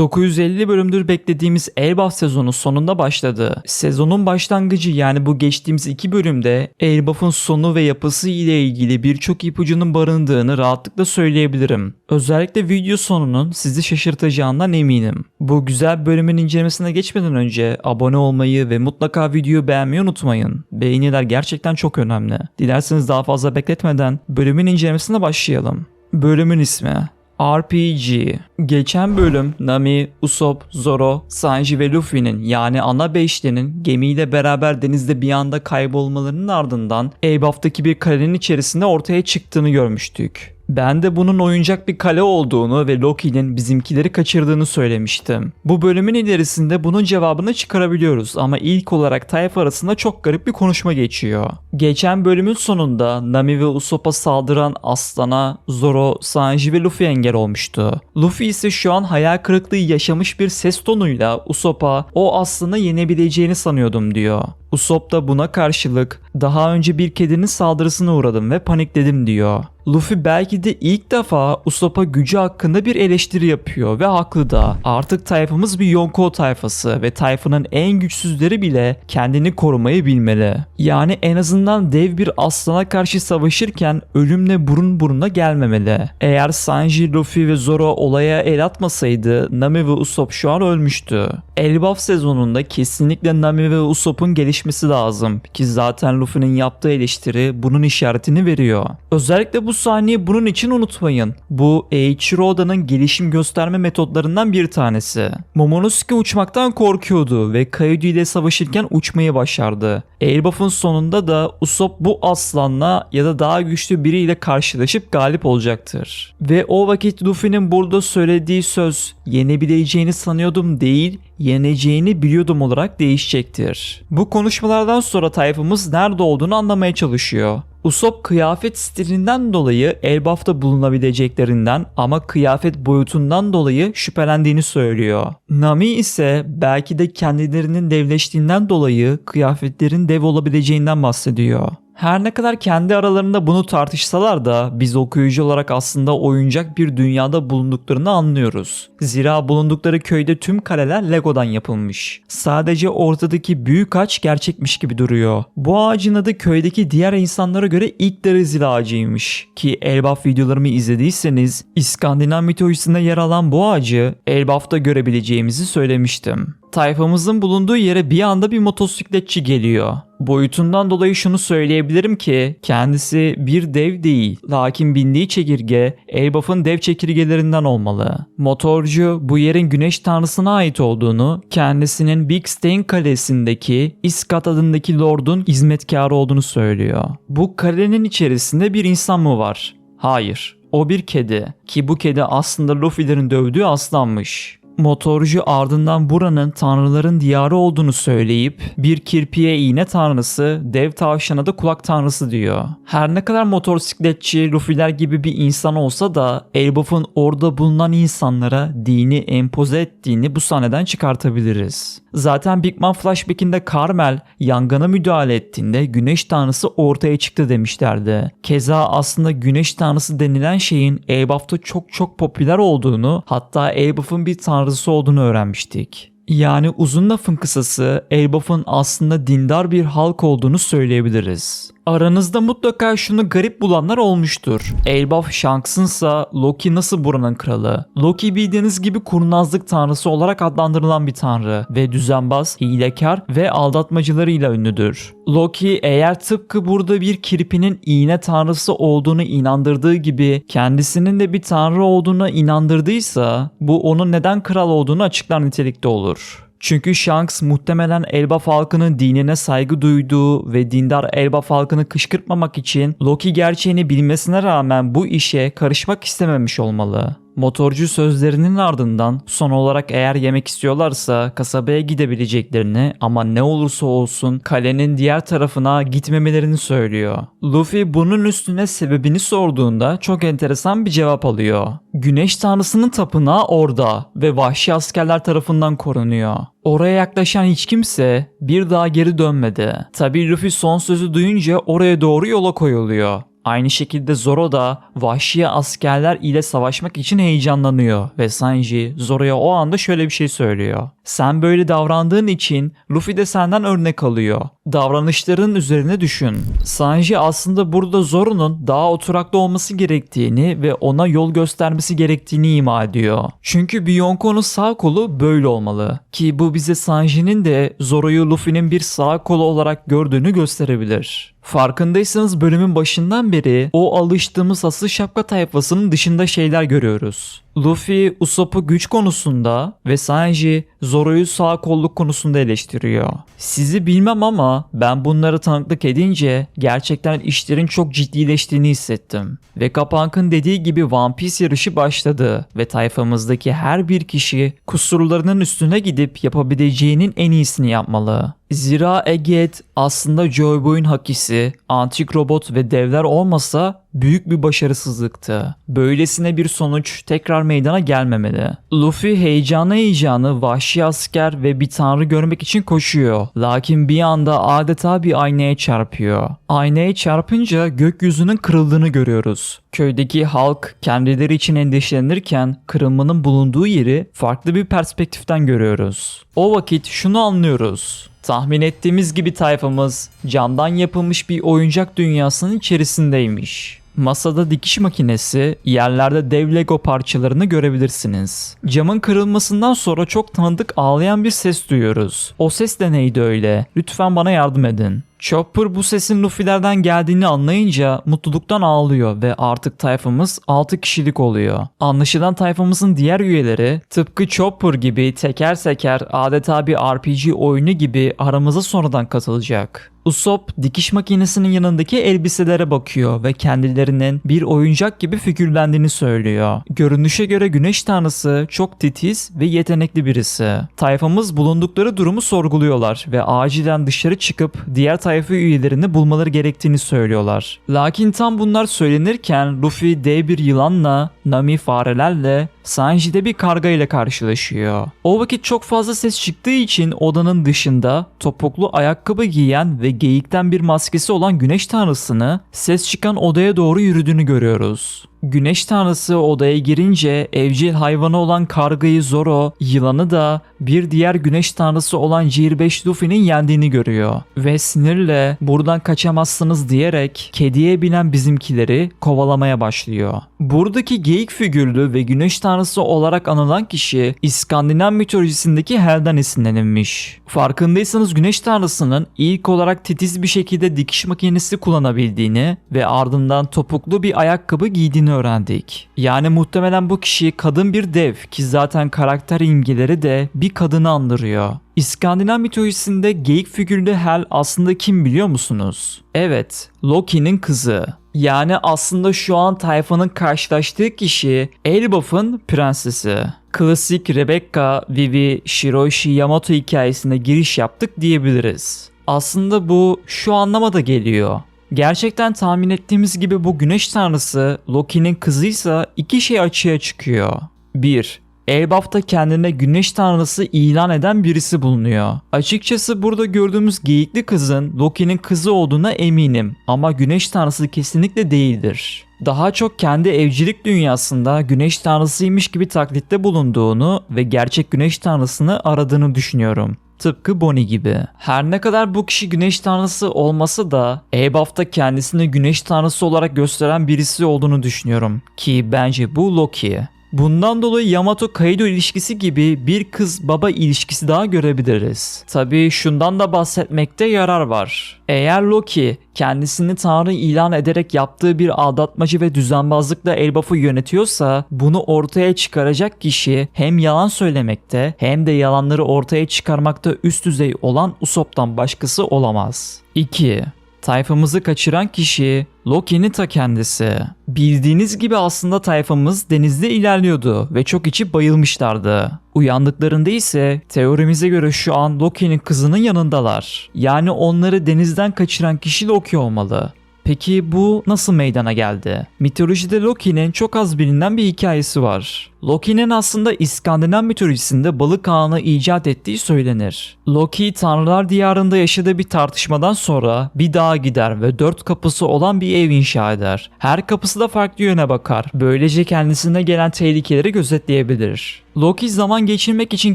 950 bölümdür beklediğimiz Elbaf sezonu sonunda başladı. Sezonun başlangıcı yani bu geçtiğimiz iki bölümde Elbaf'ın sonu ve yapısı ile ilgili birçok ipucunun barındığını rahatlıkla söyleyebilirim. Özellikle video sonunun sizi şaşırtacağından eminim. Bu güzel bölümün incelemesine geçmeden önce abone olmayı ve mutlaka videoyu beğenmeyi unutmayın. Beğeniler gerçekten çok önemli. Dilerseniz daha fazla bekletmeden bölümün incelemesine başlayalım. Bölümün ismi RPG. Geçen bölüm Nami, Usopp, Zoro, Sanji ve Luffy'nin yani ana beşlinin gemiyle beraber denizde bir anda kaybolmalarının ardından Elbaf'taki bir kalenin içerisinde ortaya çıktığını görmüştük. Ben de bunun oyuncak bir kale olduğunu ve Loki'nin bizimkileri kaçırdığını söylemiştim. Bu bölümün ilerisinde bunun cevabını çıkarabiliyoruz ama ilk olarak tayfa arasında çok garip bir konuşma geçiyor. Geçen bölümün sonunda Nami ve Usopp'a saldıran Aslan'a Zoro, Sanji ve Luffy engel olmuştu. Luffy ise şu an hayal kırıklığı yaşamış bir ses tonuyla Usopp'a o Aslan'ı yenebileceğini sanıyordum diyor. Usopp da buna karşılık daha önce bir kedinin saldırısına uğradım ve panikledim diyor. Luffy belki de ilk defa Usopp'a gücü hakkında bir eleştiri yapıyor ve haklı da. Artık tayfamız bir Yonko tayfası ve tayfanın en güçsüzleri bile kendini korumayı bilmeli. Yani en azından dev bir aslana karşı savaşırken ölümle burun buruna gelmemeli. Eğer Sanji, Luffy ve Zoro olaya el atmasaydı Nami ve Usopp şu an ölmüştü. Elbaf sezonunda kesinlikle Nami ve Usopp'un gelişmesi lazım ki zaten Luffy'nin yaptığı eleştiri bunun işaretini veriyor. Özellikle bu sahneyi bunun için unutmayın. Bu Eiichiro Oda'nın gelişim gösterme metotlarından bir tanesi. Momonosuke uçmaktan korkuyordu ve Kaido ile savaşırken uçmayı başardı. Elbaf'ın sonunda da Usopp bu aslanla ya da daha güçlü biriyle karşılaşıp galip olacaktır. Ve o vakit Luffy'nin burada söylediği söz yenebileceğini sanıyordum değil, yeneceğini biliyordum olarak değişecektir. Bu konuşmalardan sonra tayfımız nerede olduğunu anlamaya çalışıyor. Usopp kıyafet stilinden dolayı Elbaf'ta bulunabileceklerinden ama kıyafet boyutundan dolayı şüphelendiğini söylüyor. Nami ise belki de kendilerinin devleştiğinden dolayı kıyafetlerin dev olabileceğinden bahsediyor. Her ne kadar kendi aralarında bunu tartışsalar da biz okuyucu olarak aslında oyuncak bir dünyada bulunduklarını anlıyoruz. Zira bulundukları köyde tüm kaleler Lego'dan yapılmış. Sadece ortadaki büyük ağaç gerçekmiş gibi duruyor. Bu ağacın adı köydeki diğer insanlara göre ilk derizil ağacıymış. Ki Elbaf videolarımı izlediyseniz İskandinav mitolojisinde yer alan bu ağacı Elbaf'ta görebileceğimizi söylemiştim. Tayfamızın bulunduğu yere bir anda bir motosikletçi geliyor. Boyutundan dolayı şunu söyleyebilirim ki kendisi bir dev değil. Lakin bindiği çekirge Elbaf'ın dev çekirgelerinden olmalı. Motorcu bu yerin güneş tanrısına ait olduğunu, kendisinin Big Stain kalesindeki İskat adındaki lordun hizmetkarı olduğunu söylüyor. Bu kalenin içerisinde bir insan mı var? Hayır. O bir kedi ki bu kedi aslında Luffy'lerin dövdüğü aslanmış. Motorcu ardından buranın tanrıların diyarı olduğunu söyleyip bir kirpiye iğne tanrısı, dev tavşana da kulak tanrısı diyor. Her ne kadar motosikletçi, Luffy'ler gibi bir insan olsa da Elbaf'ın orada bulunan insanlara dini empoze ettiğini bu sahneden çıkartabiliriz. Zaten Big Man flashback'inde Carmel yangına müdahale ettiğinde güneş tanrısı ortaya çıktı demişlerdi. Keza aslında güneş tanrısı denilen şeyin Elbaf'ta çok çok popüler olduğunu hatta Elbaf'ın bir tanrısı olduğunu öğrenmiştik. Yani uzun lafın kısası Elbaf'ın aslında dindar bir halk olduğunu söyleyebiliriz. Aranızda mutlaka şunu garip bulanlar olmuştur. Elbaf Shanks'ınsa Loki nasıl buranın kralı? Loki bildiğiniz gibi kurnazlık tanrısı olarak adlandırılan bir tanrı ve düzenbaz, hilekar ve aldatmacılarıyla ünlüdür. Loki eğer tıpkı burada bir kirpinin iğne tanrısı olduğunu inandırdığı gibi kendisinin de bir tanrı olduğuna inandırdıysa bu onun neden kral olduğunu açıklar nitelikte olur. Çünkü Shanks muhtemelen Elbaf halkının dinine saygı duyduğu ve dindar Elbaf halkını kışkırtmamak için Loki gerçeğini bilmesine rağmen bu işe karışmak istememiş olmalı. Motorcu sözlerinin ardından son olarak eğer yemek istiyorlarsa kasabaya gidebileceklerini ama ne olursa olsun kalenin diğer tarafına gitmemelerini söylüyor. Luffy bunun üstüne sebebini sorduğunda çok enteresan bir cevap alıyor. Güneş tanrısının tapınağı orada ve vahşi askerler tarafından korunuyor. Oraya yaklaşan hiç kimse bir daha geri dönmedi. Tabi Luffy son sözü duyunca oraya doğru yola koyuluyor. Aynı şekilde Zoro da vahşi askerler ile savaşmak için heyecanlanıyor ve Sanji Zoro'ya o anda şöyle bir şey söylüyor. Sen böyle davrandığın için Luffy de senden örnek alıyor. Davranışların üzerine düşün. Sanji aslında burada Zoro'nun daha oturaklı olması gerektiğini ve ona yol göstermesi gerektiğini ima ediyor. Çünkü bir Yonko'nun sağ kolu böyle olmalı. Ki bu bize Sanji'nin de Zoro'yu Luffy'nin bir sağ kolu olarak gördüğünü gösterebilir. Farkındaysanız bölümün başından beri o alıştığımız asıl şapka tayfasının dışında şeyler görüyoruz. Luffy Usopp'u güç konusunda ve Sanji Zoro'yu sağ kolluk konusunda eleştiriyor. Sizi bilmem ama ben bunları tanıklık edince gerçekten işlerin çok ciddileştiğini hissettim. Ve Kapank'ın dediği gibi One Piece yarışı başladı ve tayfamızdaki her bir kişi kusurlarının üstüne gidip yapabileceğinin en iyisini yapmalı. Zira Eget aslında Joy Boy'un hakisi, antik robot ve devler olmasa büyük bir başarısızlıktı. Böylesine bir sonuç tekrar meydana gelmemeli. Luffy heyecanı heyecanı vahşi asker ve bir tanrı görmek için koşuyor. Lakin bir anda adeta bir aynaya çarpıyor. Aynaya çarpınca gökyüzünün kırıldığını görüyoruz. Köydeki halk kendileri için endişelenirken kırılmanın bulunduğu yeri farklı bir perspektiften görüyoruz. O vakit şunu anlıyoruz. Tahmin ettiğimiz gibi tayfamız camdan yapılmış bir oyuncak dünyasının içerisindeymiş. Masada dikiş makinesi, yerlerde dev Lego parçalarını görebilirsiniz. Camın kırılmasından sonra çok tanıdık ağlayan bir ses duyuyoruz. O ses de neydi öyle? Lütfen bana yardım edin. Chopper bu sesin Luffy'lerden geldiğini anlayınca mutluluktan ağlıyor ve artık tayfamız 6 kişilik oluyor. Anlaşılan tayfamızın diğer üyeleri tıpkı Chopper gibi teker teker adeta bir RPG oyunu gibi aramıza sonradan katılacak. Usopp dikiş makinesinin yanındaki elbiselere bakıyor ve kendilerinin bir oyuncak gibi figürlendiğini söylüyor. Görünüşe göre güneş tanrısı çok titiz ve yetenekli birisi. Tayfamız bulundukları durumu sorguluyorlar ve acilen dışarı çıkıp diğer tayfa üyelerini bulmaları gerektiğini söylüyorlar. Lakin tam bunlar söylenirken Luffy dev bir yılanla, Nami farelerle, Sanji de bir karga ile karşılaşıyor. O vakit çok fazla ses çıktığı için odanın dışında topuklu ayakkabı giyen ve geyikten bir maskesi olan güneş tanrısını ses çıkan odaya doğru yürüdüğünü görüyoruz. Güneş tanrısı odaya girince evcil hayvanı olan kargayı Zoro, yılanı da bir diğer güneş tanrısı olan G5 Luffy'nin yendiğini görüyor. Ve sinirle buradan kaçamazsınız diyerek kediye binen bizimkileri kovalamaya başlıyor. Buradaki geyik figürlü ve güneş tanrısı olarak anılan kişi İskandinav mitolojisindeki Hel'den esinlenilmiş. Farkındaysanız güneş tanrısının ilk olarak titiz bir şekilde dikiş makinesi kullanabildiğini ve ardından topuklu bir ayakkabı giydiğini öğrendik. Yani muhtemelen bu kişi kadın bir dev ki zaten karakter imgeleri de bir kadını andırıyor. İskandinav mitolojisinde geyik figürlü Hel aslında kim biliyor musunuz? Evet, Loki'nin kızı. Yani aslında şu an tayfanın karşılaştığı kişi Elbaf'ın prensesi. Klasik Rebecca, Vivi, Shiroshi Yamato hikayesine giriş yaptık diyebiliriz. Aslında bu şu anlama da geliyor. Gerçekten tahmin ettiğimiz gibi bu güneş tanrısı Loki'nin kızıysa iki şey açığa çıkıyor. 1. Elbaf'ta kendine güneş tanrısı ilan eden birisi bulunuyor. Açıkçası burada gördüğümüz geyikli kızın Loki'nin kızı olduğuna eminim ama güneş tanrısı kesinlikle değildir. Daha çok kendi evcilik dünyasında güneş tanrısıymış gibi taklitte bulunduğunu ve gerçek güneş tanrısını aradığını düşünüyorum. Tıpkı Bonnie gibi. Her ne kadar bu kişi güneş tanrısı olmasa da Eabaf'ta kendisini güneş tanrısı olarak gösteren birisi olduğunu düşünüyorum. Ki bence bu Loki. Bundan dolayı Yamato Kaido ilişkisi gibi bir kız baba ilişkisi daha görebiliriz. Tabi şundan da bahsetmekte yarar var. Eğer Loki kendisini tanrı ilan ederek yaptığı bir aldatmacı ve düzenbazlıkla Elbaf'ı yönetiyorsa bunu ortaya çıkaracak kişi hem yalan söylemekte hem de yalanları ortaya çıkarmakta üst düzey olan Usopp'tan başkası olamaz. 2. Tayfamızı kaçıran kişi Loki'nin ta kendisi. Bildiğiniz gibi aslında tayfamız denizde ilerliyordu ve çok içi bayılmışlardı. Uyandıklarında ise teorimize göre şu an Loki'nin kızının yanındalar. Yani onları denizden kaçıran kişi Loki olmalı. Peki bu nasıl meydana geldi? Mitolojide Loki'nin çok az bilinen bir hikayesi var. Loki'nin aslında İskandinav mitolojisinde balık ağını icat ettiği söylenir. Loki tanrılar diyarında yaşadığı bir tartışmadan sonra bir dağa gider ve dört kapısı olan bir ev inşa eder. Her kapısı da farklı yöne bakar. Böylece kendisine gelen tehlikeleri gözetleyebilir. Loki zaman geçirmek için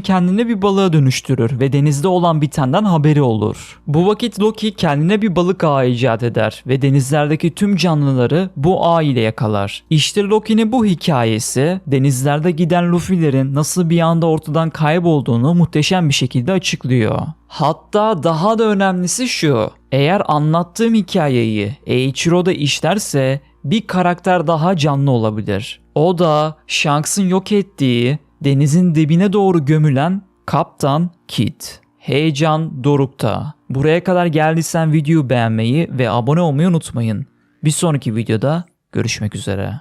kendini bir balığa dönüştürür ve denizde olan bitenden haberi olur. Bu vakit Loki kendine bir balık ağı icat eder ve denizlerdeki tüm canlıları bu ağ ile yakalar. İşte Loki'nin bu hikayesi denizlerde giden Luffy'lerin nasıl bir anda ortadan kaybolduğunu muhteşem bir şekilde açıklıyor. Hatta daha da önemlisi şu. Eğer anlattığım hikayeyi Eiichiro'da işlerse bir karakter daha canlı olabilir. O da Shanks'ın yok ettiği denizin dibine doğru gömülen Kaptan Kid. Heyecan dorukta. Buraya kadar geldiysen videoyu beğenmeyi ve abone olmayı unutmayın. Bir sonraki videoda görüşmek üzere.